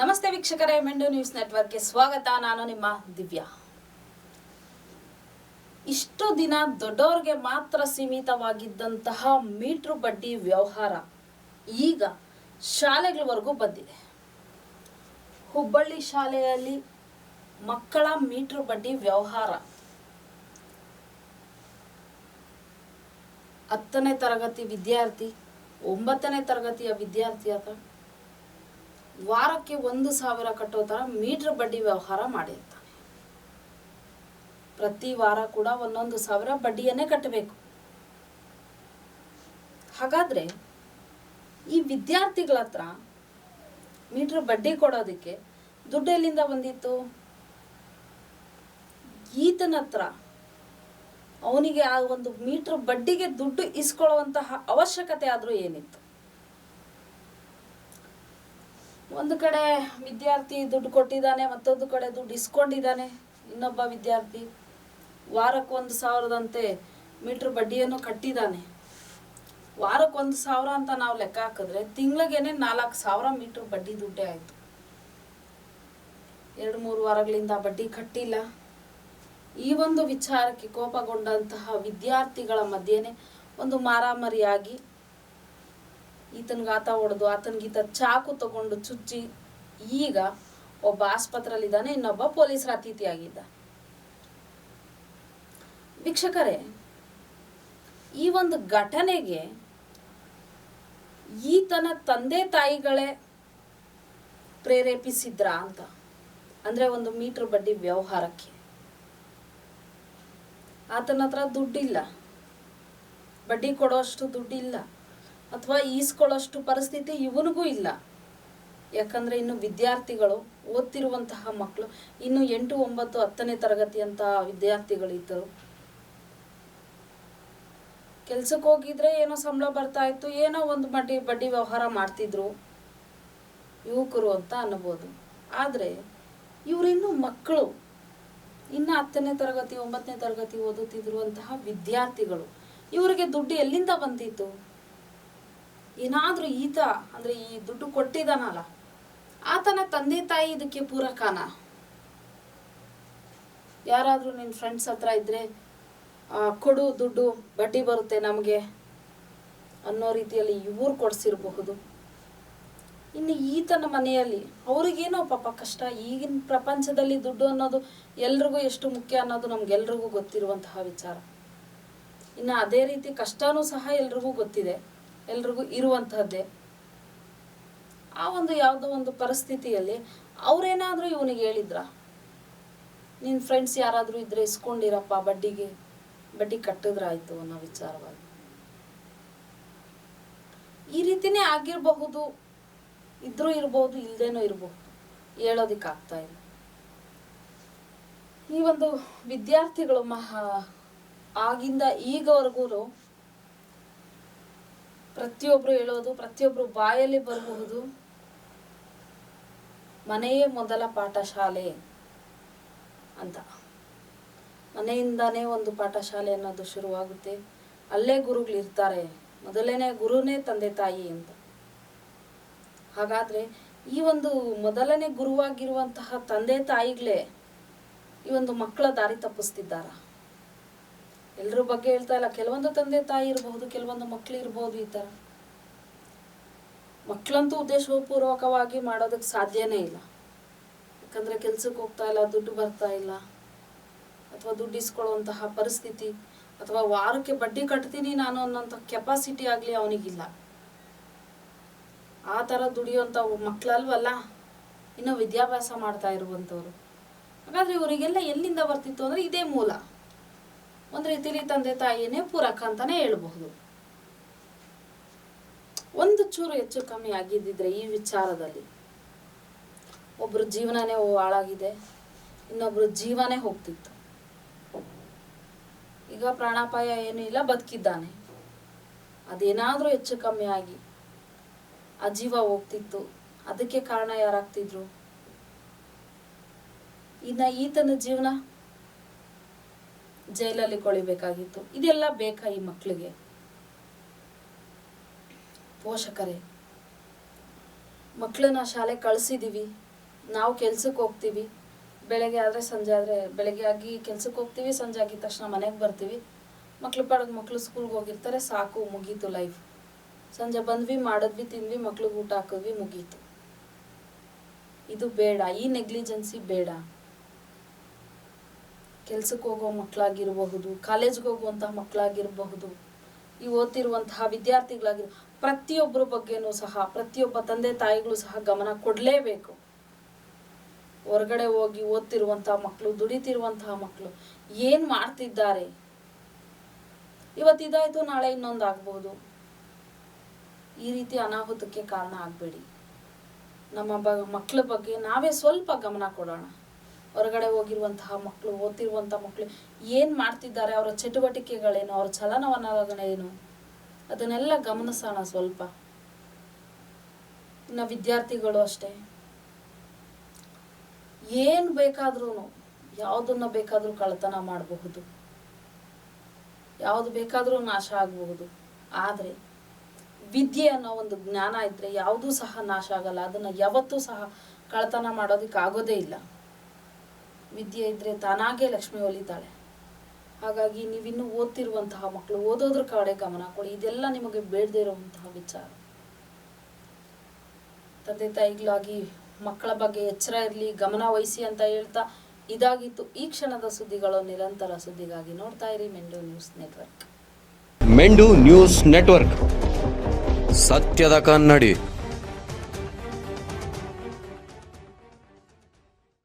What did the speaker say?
ನಮಸ್ತೆ ವೀಕ್ಷಕರೇ, ಮೆಂಡು ನ್ಯೂಸ್ ನೆಟ್ವರ್ಕ್ಗೆ ಸ್ವಾಗತ. ನಾನು ನಿಮ್ಮ ದಿವ್ಯಾ. ಇಷ್ಟು ದಿನ ದೊಡ್ಡವ್ರಿಗೆ ಮಾತ್ರ ಸೀಮಿತವಾಗಿದ್ದಂತಹ ಮೀಟ್ರು ಬಡ್ಡಿ ವ್ಯವಹಾರ ಈಗ ಶಾಲೆಗಳವರೆಗೂ ಬಂದಿದೆ. ಹುಬ್ಬಳ್ಳಿ ಶಾಲೆಯಲ್ಲಿ ಮಕ್ಕಳ ಮೀಟ್ರು ಬಡ್ಡಿ ವ್ಯವಹಾರ. ಹತ್ತನೇ ತರಗತಿ ವಿದ್ಯಾರ್ಥಿ, ಒಂಬತ್ತನೇ ತರಗತಿಯ ವಿದ್ಯಾರ್ಥಿ ಆತ ವಾರಕ್ಕೆ ಒಂದು ಸಾವಿರ ಕಟ್ಟೋ ಥರ ಮೀಟ್ರ್ ಬಡ್ಡಿ ವ್ಯವಹಾರ ಮಾಡಿರ್ತಾನೆ ಪ್ರತಿ ವಾರ ಕೂಡ ಒಂದೊಂದು ಸಾವಿರ ಬಡ್ಡಿಯನ್ನೇ ಕಟ್ಟಬೇಕು. ಹಾಗಾದ್ರೆ ಈ ವಿದ್ಯಾರ್ಥಿಗಳ ಹತ್ರ ಮೀಟ್ರ್ ಬಡ್ಡಿ ಕೊಡೋದಕ್ಕೆ ದುಡ್ಡು ಎಲ್ಲಿಂದ ಬಂದಿತ್ತು? ಈತನ ಹತ್ರ ಅವನಿಗೆ ಆ ಒಂದು ಮೀಟ್ರ್ ಬಡ್ಡಿಗೆ ದುಡ್ಡು ಇಸ್ಕೊಳ್ಳುವಂತಹ ಅವಶ್ಯಕತೆ ಆದರೂ ಏನಿತ್ತು? ಒಂದು ಕಡೆ ವಿದ್ಯಾರ್ಥಿ ದುಡ್ಡು ಕೊಟ್ಟಿದ್ದಾನೆ, ಮತ್ತೊಂದು ಕಡೆ ದುಡ್ಡು ಇಸ್ಕೊಂಡಿದ್ದಾನೆ. ಇನ್ನೊಬ್ಬ ವಿದ್ಯಾರ್ಥಿ ವಾರಕ್ಕೆ ಒಂದು ಸಾವಿರದಂತೆ ಮೀಟ್ರ್ ಬಡ್ಡಿಯನ್ನು ಕಟ್ಟಿದ್ದಾನೆ. ವಾರಕ್ಕೆ ಒಂದು ಸಾವಿರ ಅಂತ ನಾವು ಲೆಕ್ಕ ಹಾಕಿದ್ರೆ ತಿಂಗಳಿಗೇನೆ ನಾಲ್ಕು ಸಾವಿರ ಮೀಟ್ರ್ ಬಡ್ಡಿ ದುಡ್ಡೇ ಆಯಿತು. ಎರಡು ಮೂರು ವಾರಗಳಿಂದ ಬಡ್ಡಿ ಕಟ್ಟಿಲ್ಲ. ಈ ಒಂದು ವಿಚಾರಕ್ಕೆ ಕೋಪಗೊಂಡಂತಹ ವಿದ್ಯಾರ್ಥಿಗಳ ಮಧ್ಯೆನೆ ಒಂದು ಮಾರಾಮಾರಿಯಾಗಿ ಈತನಿಗೆ ಆತ ಹೊಡೆದು ಆತನಿಗೀತ ಚಾಕು ತಗೊಂಡು ಚುಚ್ಚಿ, ಈಗ ಒಬ್ಬ ಆಸ್ಪತ್ರೆಯಲ್ಲಿದ್ದಾನೆ, ಇನ್ನೊಬ್ಬ ಪೊಲೀಸರ ಅತಿಥಿಯಾಗಿದ್ದ. ವೀಕ್ಷಕರೇ, ಈ ಒಂದು ಘಟನೆಗೆ ಈತನ ತಂದೆ ತಾಯಿಗಳೇ ಪ್ರೇರೇಪಿಸಿದ್ರ ಅಂತ? ಅಂದ್ರೆ ಒಂದು ಮೀಟರ್ ಬಡ್ಡಿ ವ್ಯವಹಾರಕ್ಕೆ. ಆತನ ಹತ್ರ ದುಡ್ಡಿಲ್ಲ. ಬಡ್ಡಿ ಕೊಡೋಷ್ಟು ದುಡ್ಡಿಲ್ಲ. ಅಥವಾ ಈಸ್ಕೊಳ್ಳೋಷ್ಟು ಪರಿಸ್ಥಿತಿ ಇವನಿಗೂ ಇಲ್ಲ. ಯಾಕಂದ್ರೆ ಇನ್ನು ವಿದ್ಯಾರ್ಥಿಗಳು ಓದ್ತಿರುವಂತಹ ಮಕ್ಕಳು ಇನ್ನು ಎಂಟು, ಒಂಬತ್ತು, ಹತ್ತನೇ ತರಗತಿ ಅಂತ ವಿದ್ಯಾರ್ಥಿಗಳಿದ್ದರು. ಕೆಲ್ಸಕ್ಕೆ ಹೋಗಿದ್ರೆ ಏನೋ ಸಂಬಳ ಬರ್ತಾ ಇತ್ತು, ಏನೋ ಒಂದು ಬಡ್ಡಿ ಬಡ್ಡಿ ವ್ಯವಹಾರ ಮಾಡ್ತಿದ್ರು ಯುವಕರು ಅಂತ ಅನ್ಬೋದು. ಆದರೆ ಇವರಿನ್ನು ಮಕ್ಕಳು, ಇನ್ನು ಹತ್ತನೇ ತರಗತಿ, ಒಂಬತ್ತನೇ ತರಗತಿ ಓದುತ್ತಿರುವಂತಹ ವಿದ್ಯಾರ್ಥಿಗಳು, ಇವರಿಗೆ ದುಡ್ಡು ಎಲ್ಲಿಂದ ಬಂದಿತ್ತು? ಏನಾದ್ರೂ ಈತ ಅಂದ್ರೆ ಈ ದುಡ್ಡು ಕೊಟ್ಟಿದ್ದಾನಲ್ಲ ಆತನ ತಂದೆ ತಾಯಿ ಇದಕ್ಕೆ ಪೂರಕನ? ಯಾರಾದರೂ ನಿನ್ನ ಫ್ರೆಂಡ್ಸ್ ಹತ್ರ ಇದ್ರೆ ಆ, ಕೊಡು ದುಡ್ಡು ಬಡ್ಡಿ ಬರುತ್ತೆ ನಮಗೆ ಅನ್ನೋ ರೀತಿಯಲ್ಲಿ ಇವ್ರು ಕೊಡ್ಸಿರಬಹುದು. ಇನ್ನು ಈತನ ಮನೆಯಲ್ಲಿ ಅವ್ರಿಗೇನೋ ಪಾಪ ಕಷ್ಟ ಈಗಿನ ಪ್ರಪಂಚದಲ್ಲಿ ದುಡ್ಡು ಅನ್ನೋದು ಎಲ್ರಿಗೂ ಎಷ್ಟು ಮುಖ್ಯ ಅನ್ನೋದು ನಮ್ಗೆಲ್ರಿಗೂ ಗೊತ್ತಿರುವಂತಹ ವಿಚಾರ. ಇನ್ನು ಅದೇ ರೀತಿ ಕಷ್ಟನೂ ಸಹ ಎಲ್ರಿಗೂ ಗೊತ್ತಿದೆ. ಎಲ್ರಿಗೂ ಇರುವಂತಹದ್ದೇ. ಆ ಒಂದು ಯಾವುದೋ ಒಂದು ಪರಿಸ್ಥಿತಿಯಲ್ಲಿ ಅವ್ರೇನಾದ್ರೂ ಇವನಿಗೆ ಹೇಳಿದ್ರ? ನಿನ್ನ ಫ್ರೆಂಡ್ಸ್ ಯಾರಾದರೂ ಇದ್ರೆ ಇಸ್ಕೊಂಡಿರಪ್ಪ, ಬಡ್ಡಿಗೆ, ಬಡ್ಡಿ ಕಟ್ಟಿದ್ರಾಯ್ತು ಅನ್ನೋ ವಿಚಾರವಾಗಿ. ಈ ರೀತಿನೇ ಆಗಿರಬಹುದು, ಇದ್ರೂ ಇರಬಹುದು ಇಲ್ದೇನೂ ಇರಬಹುದು ಹೇಳೋದಿಕ್ಕಾಗ್ತಾ ಇಲ್ಲ. ಈ ಒಂದು ವಿದ್ಯಾರ್ಥಿಗಳು ಮಹಾ ಆಗಿಂದ ಈಗವರೆಗೂ ಪ್ರತಿಯೊಬ್ರು ಹೇಳೋದು, ಪ್ರತಿಯೊಬ್ರು ಬಾಯಲ್ಲಿ ಬರಬಹುದು. ಮನೆಯೇ ಮೊದಲ ಪಾಠಶಾಲೆ ಅಂತ. ಮನೆಯಿಂದಾನೇ ಒಂದು ಪಾಠಶಾಲೆ ಅನ್ನೋದು ಶುರುವಾಗುತ್ತೆ. ಅಲ್ಲೇ ಗುರುಗಳಿರ್ತಾರೆ ಮೊದಲನೇ ಗುರುನೇ ತಂದೆ ತಾಯಿ ಅಂತ. ಹಾಗಾದ್ರೆ ಈ ಒಂದು ಮೊದಲನೇ ಗುರುವಾಗಿರುವಂತಹ ತಂದೆ ತಾಯಿಗಳೇ ಈ ಒಂದು ಮಕ್ಕಳ ದಾರಿ ತಪ್ಪಿಸ್ತಿದ್ದಾರ? ಎಲ್ಲರ ಬಗ್ಗೆ ಹೇಳ್ತಾ ಇಲ್ಲ. ಕೆಲವೊಂದು ತಂದೆ ತಾಯಿ ಇರಬಹುದು ಕೆಲವೊಂದು ಮಕ್ಕಳು ಇರಬಹುದು ಈ ಥರ ಮಕ್ಕಳಂತೂ ಉದ್ದೇಶಪೂರ್ವಕವಾಗಿ ಮಾಡೋದಕ್ಕೆ ಸಾಧ್ಯನೇ ಇಲ್ಲ. ಯಾಕಂದ್ರೆ ಕೆಲ್ಸಕ್ಕೆ ಹೋಗ್ತಾ ಇಲ್ಲ, ದುಡ್ಡು ಬರ್ತಾ ಇಲ್ಲ, ಅಥವಾ ದುಡ್ಡು ಇಸ್ಕೊಳ್ಳುವಂತಹ ಪರಿಸ್ಥಿತಿ, ಅಥವಾ ವಾರಕ್ಕೆ ಬಡ್ಡಿ ಕಟ್ತೀನಿ ನಾನು ಅನ್ನೋಂಥ ಕೆಪಾಸಿಟಿ ಆಗಲಿ ಅವನಿಗಿಲ್ಲ. ಆ ಥರ ದುಡಿಯುವಂಥ ಮಕ್ಕಳಲ್ವಲ್ಲ ಇನ್ನು ವಿದ್ಯಾಭ್ಯಾಸ ಮಾಡ್ತಾ ಇರುವಂಥವ್ರು. ಹಾಗಾದ್ರೆ ಇವರಿಗೆಲ್ಲ ಎಲ್ಲಿಂದ ಬರ್ತಿತ್ತು ಅಂದ್ರೆ ಇದೇ ಮೂಲ. ಒಂದು ರೀತಿಲಿ ತಂದೆ ತಾಯಿಯೇ ಪೂರಕ ಅಂತಾನೆ ಹೇಳ್ಬಹುದು. ಒಂದು ಚೂರು ಹೆಚ್ಚು ಕಮ್ಮಿ ಆಗಿದ್ದಿದ್ರೆ ಈ ವಿಚಾರದಲ್ಲಿ ಒಬ್ರ ಜೀವನನೇ ಹಾಳಾಗಿದೆ, ಇನ್ನೊಬ್ರ ಜೀವನೇ ಹೋಗ್ತಿತ್ತು. ಈಗ ಪ್ರಾಣಾಪಾಯ ಏನೂ ಇಲ್ಲ, ಬದುಕಿದ್ದಾನೆ. ಅದೇನಾದ್ರೂ ಹೆಚ್ಚು ಕಮ್ಮಿ ಆಗಿ ಆ ಜೀವ ಹೋಗ್ತಿತ್ತು. ಅದಕ್ಕೆ ಕಾರಣ ಯಾರಾಗ್ತಿದ್ರು? ಇನ್ನ ಈತನ ಜೀವನ ಜೈಲಲ್ಲಿ ಕೊಳಿಬೇಕಾಗಿತ್ತು. ಇದೆಲ್ಲ ಬೇಕಾ ಈ ಮಕ್ಕಳಿಗೆ ಪೋಷಕರೇ ಮಕ್ಕಳನ್ನ ಶಾಲೆ ಕಳಿಸಿದ್ದೀವಿ ನಾವು ಕೆಲ್ಸಕ್ಕೆ ಹೋಗ್ತೀವಿ. ಬೆಳಗ್ಗೆ ಆದರೆ ಸಂಜೆ ಆದರೆ ಬೆಳಗ್ಗೆ ಆಗಿ ಕೆಲ್ಸಕ್ಕೆ ಹೋಗ್ತೀವಿ, ಸಂಜೆ ಆಗಿದ ತಕ್ಷಣ ಮನೆಗೆ ಬರ್ತೀವಿ. ಮಕ್ಳು ಪಾಡಕ್ಕೆ ಮಕ್ಳು ಸ್ಕೂಲ್ಗೆ ಹೋಗಿರ್ತಾರೆ, ಸಾಕು, ಮುಗೀತು ಲೈಫ್ ಸಂಜೆ ಬಂದ್ವಿ, ಮಾಡಿದ್ವಿ, ತಿಂದ್ವಿ, ಮಕ್ಳಿಗೆ ಊಟ ಹಾಕಿದ್ವಿ, ಮುಗೀತು. ಇದು ಬೇಡ, ಈ ನೆಗ್ಲಿಜೆನ್ಸಿ ಬೇಡ. ಕೆಲ್ಸಕ್ಕೆ ಹೋಗೋ ಮಕ್ಕಳಾಗಿರಬಹುದು ಕಾಲೇಜ್ಗೆ ಹೋಗುವಂತಹ ಮಕ್ಕಳಾಗಿರಬಹುದು ಈ ಓದ್ತಿರುವಂತಹ ವಿದ್ಯಾರ್ಥಿಗಳಾಗಿರ್ ಪ್ರತಿಯೊಬ್ಬರ ಬಗ್ಗೆನೂ ಸಹ, ಪ್ರತಿಯೊಬ್ಬ ತಂದೆ ತಾಯಿಗಳು ಸಹ ಗಮನ ಕೊಡಲೇಬೇಕು. ಹೊರಗಡೆ ಹೋಗಿ ಓದ್ತಿರುವಂತಹ ಮಕ್ಕಳು ದುಡಿತಿರುವಂತಹ ಮಕ್ಕಳು ಏನು ಮಾಡ್ತಿದ್ದಾರೆ? ಇವತ್ತು ಇದಾಯ್ತು, ನಾಳೆ ಇನ್ನೊಂದು ಆಗ್ಬಹುದು ಈ ರೀತಿ ಅನಾಹುತಕ್ಕೆ ಕಾರಣ ಆಗಬೇಡಿ. ನಮ್ಮ ಬ ಮಕ್ಕಳ ಬಗ್ಗೆ ನಾವೇ ಸ್ವಲ್ಪ ಗಮನ ಕೊಡೋಣ. ಹೊರಗಡೆ ಹೋಗಿರುವಂತಹ ಮಕ್ಕಳು ಓದ್ತಿರುವಂತಹ ಮಕ್ಕಳು ಏನು ಮಾಡ್ತಿದ್ದಾರೆ? ಅವರ ಚಟುವಟಿಕೆಗಳೇನು? ಅವರ ಚಲನವಲನಗಳೇನು? ಅದನ್ನೆಲ್ಲ ಗಮನಿಸೋಣ ಸ್ವಲ್ಪ. ಇನ್ನು ವಿದ್ಯಾರ್ಥಿಗಳು ಅಷ್ಟೇ. ಏನು ಬೇಕಾದ್ರೂ ಯಾವುದನ್ನ ಬೇಕಾದರೂ ಕಳ್ತನ ಮಾಡಬಹುದು. ಯಾವುದು ಬೇಕಾದರೂ ನಾಶ ಆಗಬಹುದು. ಆದರೆ ವಿದ್ಯೆ ಅನ್ನೋ ಒಂದು ಜ್ಞಾನ ಇದ್ರೆ ಯಾವುದೂ ಸಹ ನಾಶ ಆಗಲ್ಲ. ಅದನ್ನ ಯಾವತ್ತೂ ಸಹ ಕಳ್ತನ ಮಾಡೋದಕ್ಕೆ ಆಗೋದೇ ಇಲ್ಲ. ವಿದ್ಯೆ ಇದ್ರೆ ತಾನಾಗೇ ಲಕ್ಷ್ಮಿ ಒಲಿತಾಳೆ. ಹಾಗಾಗಿ ನೀವಿನ್ನು ಓದ್ತಿರುವಂತಹ ಮಕ್ಕಳು, ಓದೋದ್ರ ಕಡೆ ಗಮನ ಕೊಡಿ. ಇದೆಲ್ಲ ನಿಮಗೆ ಬೇಡದೇ ಇರುವಂತಹ ವಿಚಾರ. ತಂದೆ ತಾಯಿಗಳಾಗಿ ಮಕ್ಕಳ ಬಗ್ಗೆ ಎಚ್ಚರ ಇರಲಿ, ಗಮನ ವಹಿಸಿ ಅಂತ ಹೇಳ್ತಾ ಇದಾಗಿತ್ತು ಈ ಕ್ಷಣದ ಸುದ್ದಿಗಳು. ನಿರಂತರ ಸುದ್ದಿಗಾಗಿ ನೋಡ್ತಾ ಇರಿ ಮೆಂಡು ನ್ಯೂಸ್ ನೆಟ್ವರ್ಕ್. ಮೆಂಡು ನ್ಯೂಸ್ ನೆಟ್ವರ್ಕ್. ಸತ್ಯದ ಕನ್ನಡಿ.